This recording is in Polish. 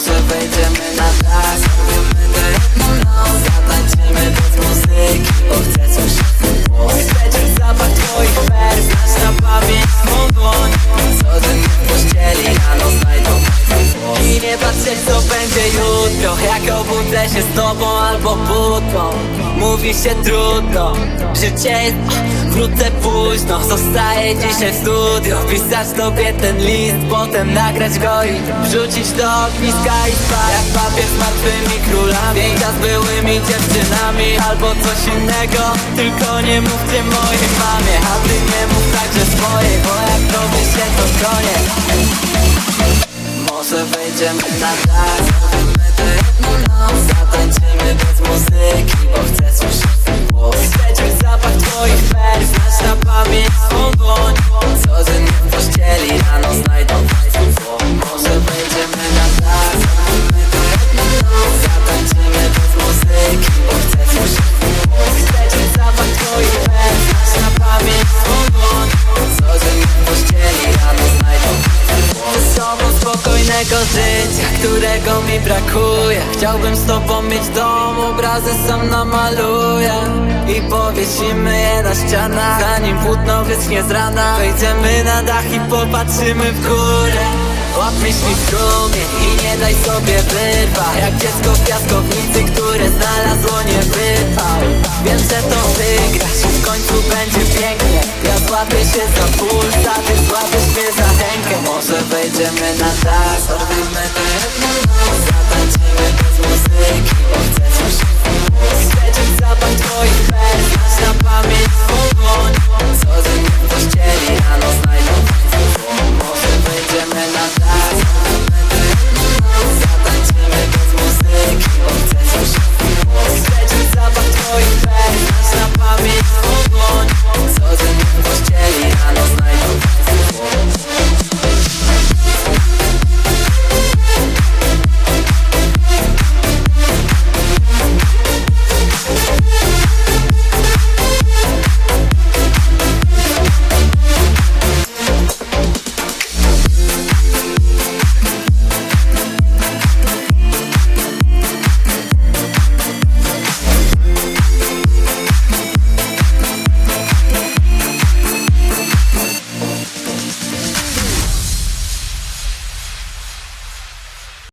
Nasıl beydimi ne ders Bugün de etmem lazım Zaten çimin wiedzieć co będzie jutro. Jak obudzę się z tobą albo butą. Mówi się trudno, życie jest Wrócę późno, zostaję dzisiaj w studio. Pisać sobie ten list, potem nagrać go i Wrzucić do ogniska i spać. Jak papier z martwymi królami Zdjęcia z byłymi dziewczynami Albo coś innego, tylko nie mówcie mojej mamie A ty nie mów także swojej, bo jak to się to koniec może wejdziemy na dach Zrobimy to jedną noc spokojnego życia, którego mi brakuje. Chciałbym z tobą mieć dom, obrazy sam namaluję. I powiesimy je na ścianach Zanim płótno wyschnie z rana. Wejdziemy na dach i popatrzymy w górę. Łap myśli strumień i nie daj sobie wyrwać Jak dziecko w piaskownicy, które znalazło niewypał. Wiem, że to wygrasz w końcu będzie pięknie. Ja złapię się za puls, Może wejdziemy na dach, zrobimy